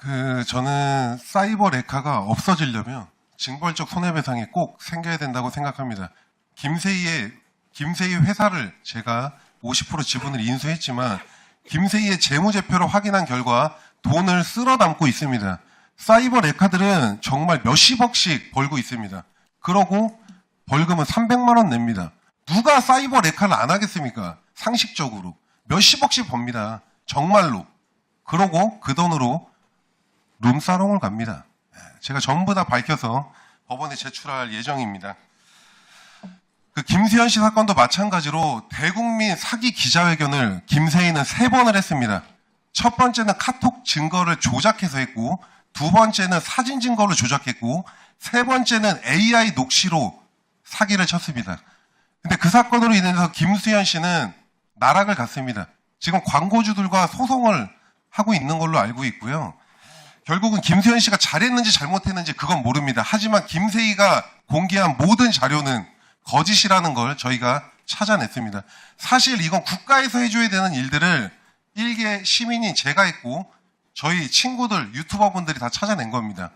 그 저는 사이버 레카가 없어지려면 징벌적 손해배상이 꼭 생겨야 된다고 생각합니다. 김세희의 김세희 회사를 제가 50% 지분을 인수했지만 김세희의 재무제표를 확인한 결과 돈을 쓸어 담고 있습니다. 사이버 레카들은 정말 몇십억씩 벌고 있습니다. 그러고 벌금은 300만 원 냅니다. 누가 사이버 레카를 안 하겠습니까? 상식적으로 몇십억씩 법니다. 정말로. 그러고 그 돈으로 룸사롱을 갑니다. 제가 전부 다 밝혀서 법원에 제출할 예정입니다. 그 김수현 씨 사건도 마찬가지로 대국민 사기 기자회견을 김세희는 세 번을 했습니다. 첫 번째는 카톡 증거를 조작해서 했고, 두 번째는 사진 증거를 조작했고, 세 번째는 AI 녹취로 사기를 쳤습니다. 근데 그 사건으로 인해서 김수현 씨는 나락을 갔습니다. 지금 광고주들과 소송을 하고 있는 걸로 알고 있고요. 결국은 김수현 씨가 잘했는지 잘못했는지 그건 모릅니다. 하지만 김세희가 공개한 모든 자료는 거짓이라는 걸 저희가 찾아냈습니다. 사실 이건 국가에서 해줘야 되는 일들을 일개 시민인 제가 했고 저희 친구들 유튜버 분들이 다 찾아낸 겁니다.